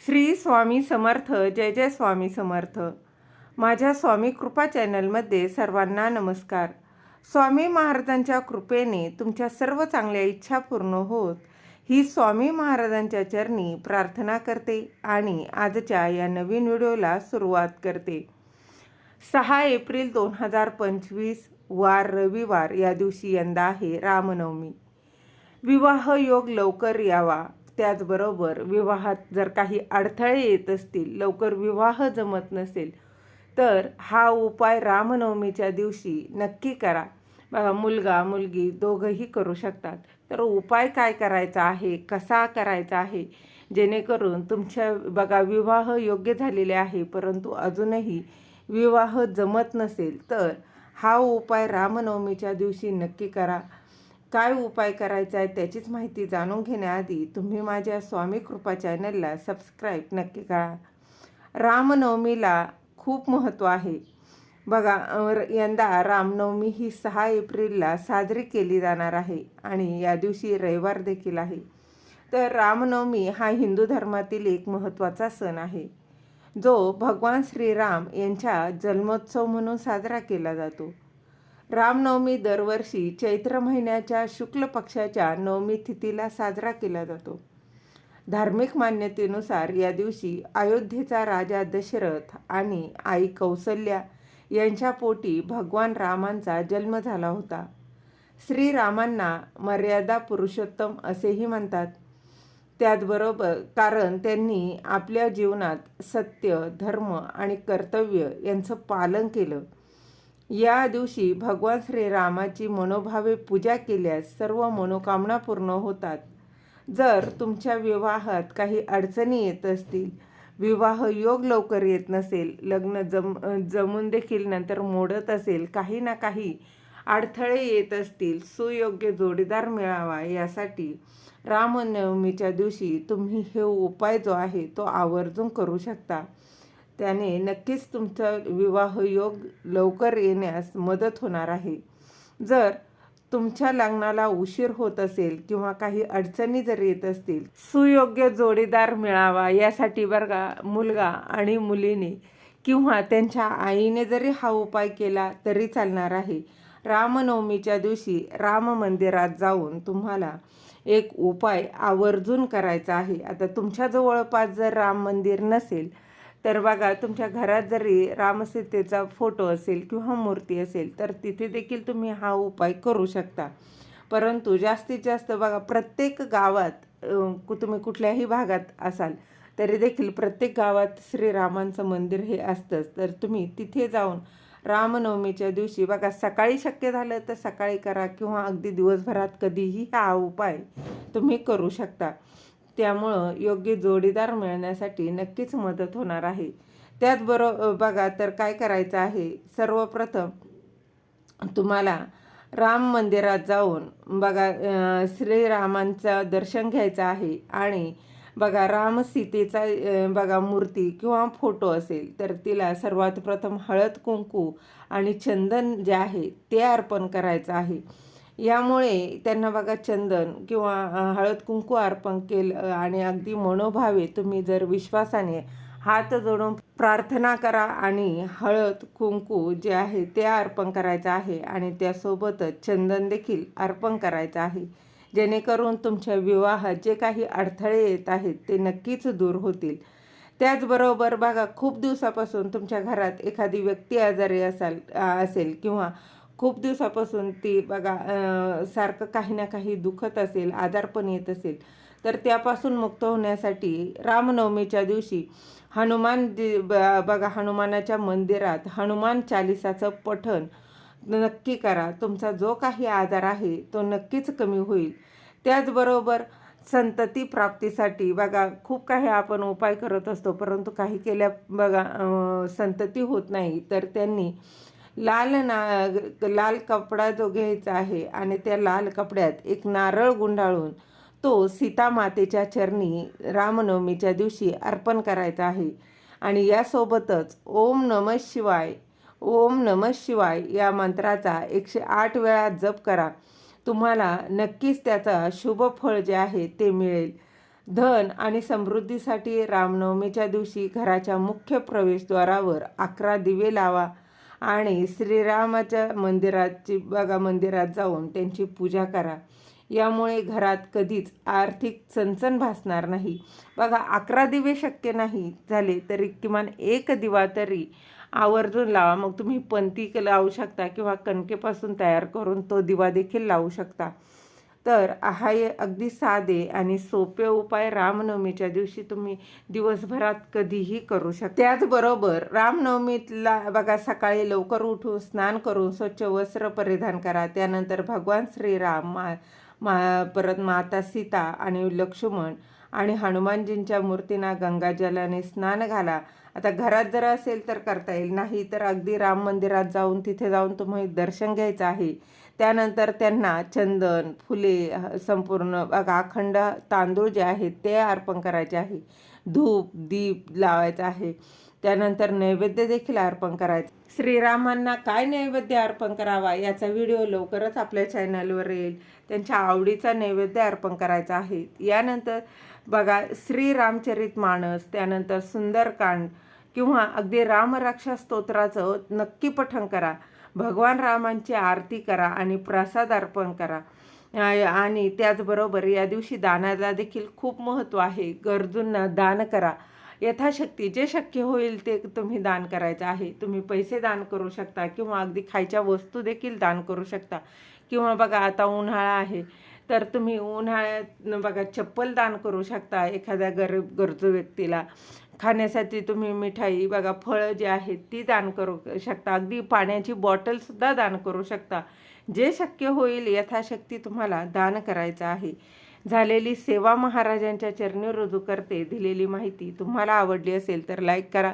श्री स्वामी समर्थ जय जय स्वामी समर्थ. माझ्या स्वामी कृपा चॅनलमध्ये सर्वांना नमस्कार. स्वामी महाराजांच्या कृपेने तुमच्या सर्व चांगल्या इच्छा पूर्ण होत ही स्वामी महाराजांच्या चरणी प्रार्थना करते आणि आजच्या या नवीन व्हिडिओला सुरुवात करते. सहा एप्रिल दोन हजार पंचवीस वार रविवार या दिवशी यंदा आहे रामनवमी. विवाह योग लवकर यावा. त्याचबरोबर विवाहात जर काही अडथळे येत असतील लवकर विवाह जमत नसेल तर हा उपाय रामनवमीच्या दिवशी नक्की करा. बघा मुलगा मुलगी दोघंही करू शकतात. तर उपाय काय करायचा आहे? कसा करायचा आहे? जेणेकरून तुमच्या बघा विवाह योग्य झालेले आहे परंतु अजूनही विवाह जमत नसेल तर हा उपाय रामनवमीच्या दिवशी नक्की करा. काय उपाय करायचा आहे त्याचीच माहिती जाणून घेण्याआधी तुम्ही माझ्या स्वामी कृपा चॅनलला सबस्क्राईब नक्की करा. रामनवमीला खूप महत्त्व आहे. बघा यंदा रामनवमी ही सहा एप्रिलला साजरी केली जाणार आहे आणि या दिवशी रविवार देखील आहे. तर रामनवमी हा हिंदू धर्मातील एक महत्त्वाचा सण आहे. जो भगवान श्रीराम यांच्या जन्मोत्सव म्हणून साजरा केला जातो. रामनवमी दरवर्षी चैत्र महिन्याच्या शुक्ल पक्षाच्या नवमी तिथीला साजरा केला जातो. धार्मिक मान्यतेनुसार या दिवशी अयोध्येचा राजा दशरथ आणि आई कौसल्या यांच्या पोटी भगवान रामांचा जन्म झाला होता. श्रीरामांना मर्यादा पुरुषोत्तम असेही म्हणतात. त्याचबरोबर कारण त्यांनी आपल्या जीवनात सत्य धर्म आणि कर्तव्य यांचं पालन केलं. या दिवशी भगवान श्रीरामाची मनोभावे पूजा केल्यास सर्व मनोकामना पूर्ण होतात. जर तुमच्या विवाहात काही अडचणी येत असतील विवाह योग लवकर येत नसेल लग्न जम जमून देखील नंतर मोडत असेल काही ना काही अडथळे येत असतील सुयोग्य जोडीदार मिळावा यासाठी रामनवमीच्या दिवशी तुम्ही हे उपाय जो आहे तो आवर्जून करू शकता. त्याने नक्कीच तुमचा विवाहयोग लवकर येण्यास मदत होणार आहे. जर तुमच्या लग्नाला उशीर होत असेल किंवा काही अडचणी जर येत असतील सुयोग्य जोडीदार मिळावा यासाठी बरं मुलगा आणि मुलीने किंवा त्यांच्या आईने जरी हा उपाय केला तरी चालणार आहे. रामनवमीच्या दिवशी राम मंदिरात जाऊन तुम्हाला एक उपाय आवर्जून करायचा आहे. आता तुमच्या जवळपास जर राम मंदिर नसेल तर बघा तुमच्या घरात जरी रामसीतेचा फोटो असेल किंवा मूर्ती असेल तर तिथे देखील तुम्ही हा उपाय करू शकता. परंतु जास्तीत जास्त बघा प्रत्येक गावात कु- तुम्ही कुठल्याही भागात असाल तरी देखील प्रत्येक गावात श्रीरामांचं मंदिर हे असतंच. तर तुम्ही तिथे जाऊन रामनवमीच्या दिवशी बघा सकाळी शक्य झालं तर सकाळी करा किंवा अगदी दिवसभरात कधीही हा उपाय तुम्ही करू शकता. त्यामुळं योग्य जोडीदार मिळण्यासाठी नक्कीच मदत होणार आहे. त्याचबरोबर बघा तर काय करायचं आहे? सर्वप्रथम तुम्हाला राम मंदिरात जाऊन बघा श्रीरामांचं दर्शन घ्यायचं आहे आणि बघा राम सीतेचा बघा मूर्ती किंवा फोटो असेल तर तिला सर्वात प्रथम हळद कुंकू आणि चंदन जे आहे ते अर्पण करायचं आहे. यामुळे त्यांना बघा चंदन किंवा हळद कुंकू अर्पण केलं आणि अगदी मनोभावे तुम्ही जर विश्वासाने हात जोडून प्रार्थना करा आणि हळद कुंकू जे आहे ते अर्पण करायचं आहे आणि त्यासोबतच चंदन देखील अर्पण करायचं आहे. जेणेकरून तुमच्या विवाहात जे काही अडथळे येत आहेत ते नक्कीच दूर होतील. त्याचबरोबर बघा खूप दिवसापासून तुमच्या घरात एखादी व्यक्ती आजारी असाल असेल किंवा खूप दिवसापासून ती बघा सारखं काही ना काही दुखत असेल आजारपण येत असेल तर त्यापासून मुक्त होण्यासाठी रामनवमीच्या दिवशी हनुमान दि- ब- बघा हनुमानाच्या मंदिरात हनुमान चालिसाचं पठण नक्की करा. तुमचा जो काही आजार आहे तो नक्कीच कमी होईल. त्याचबरोबर संतती प्राप्तीसाठी बघा खूप काही आपण उपाय करत असतो परंतु काही केल्या बघा संतती होत नाही तर त्यांनी लाल ना लाल कपडा जो घ्यायचा आहे आणि त्या लाल कपड्यात एक नारळ गुंडाळून तो सीता मातेच्या चरणी रामनवमीच्या दिवशी अर्पण करायचा आहे. आणि यासोबतच ओम नम शिवाय ओम नम शिवाय या मंत्राचा एकशे आठ वेळा जप करा. तुम्हाला नक्कीच त्याचा शुभ फळ जे आहे ते मिळेल. धन आणि समृद्धीसाठी रामनवमीच्या दिवशी घराच्या मुख्य प्रवेशद्वारावर अकरा दिवे लावा. आणि श्रीरामाच्या मंदिराची बघा मंदिरात जाऊन त्यांची पूजा करा. यामुळे घरात कधीच आर्थिक चणचण भासणार नाही. बघा अकरा दिवे शक्य नाही झाले तरी किमान एक दिवा तरी आवर्जून लावा. मग तुम्ही पंती लावू शकता किंवा कणकेपासून तयार करून तो दिवा देखील लावू शकता. तर हा अगदी साधे आणि सोपे उपाय रामनवमीच्या दिवशी तुम्ही दिवसभरात कधीही करू शकता. त्याचबरोबर रामनवमीतला बघा सकाळी लवकर उठून स्नान करून स्वच्छ वस्त्र परिधान करा. त्यानंतर भगवान श्रीराम मा मा परत माता सीता आणि लक्ष्मण आणि हनुमानजींच्या मूर्तींना गंगाजलाने स्नान घाला. आता घरात जर असेल तर करता येईल. नाही तर अगदी राम मंदिरात जाऊन तिथे जाऊन तुम्ही दर्शन घ्यायचं आहे. त्यानंतर त्यांना चंदन फुले संपूर्ण बघा अखंड तांदूळ जे आहेत ते अर्पण करायचे आहे. धूप दीप लावायचं आहे. त्यानंतर नैवेद्य देखील अर्पण करायचं. श्रीरामांना काय नैवेद्य अर्पण करावा याचा व्हिडिओ लवकरच आपल्या चॅनलवर येईल. त्यांच्या आवडीचा नैवेद्य अर्पण करायचा आहे. यानंतर बघा श्रीरामचरित माणस त्यानंतर सुंदरकांड किंवा अगदी रामरक्षा स्तोत्राचं नक्की पठण करा. भगवान रामांची आरती करा आणि प्रसाद अर्पण करा. आणि त्याचबरोबर या दिवशी दानाला देखील खूप महत्त्व आहे. गरजूंना दान करा. यथाशक्ती जे शक्य होईल ते तुम्ही दान करायचं आहे. तुम्ही पैसे दान करू शकता किंवा अगदी खायच्या वस्तू देखील दान करू शकता. किंवा बघा आता उन्हाळा आहे तर तुम्ही उन्हाळ्यात बघा चप्पल दान करू शकता एखाद्या गरीब गरजू व्यक्तीला. खाण्यासाठी तुम्ही मिठाई बघा फळं जी आहेत ती दान करू शकता. अगदी पाण्याची बॉटलसुद्धा दान करू शकता. जे शक्य होईल यथाशक्ती तुम्हाला दान करायचं आहे. झालेली सेवा महाराजांच्या चरणी रुजू करते. दिलेली माहिती तुम्हाला आवडली असेल तर लाईक करा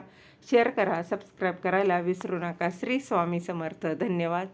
शेअर करा सबस्क्राईब करायला विसरू नका. श्री स्वामी समर्थ. धन्यवाद.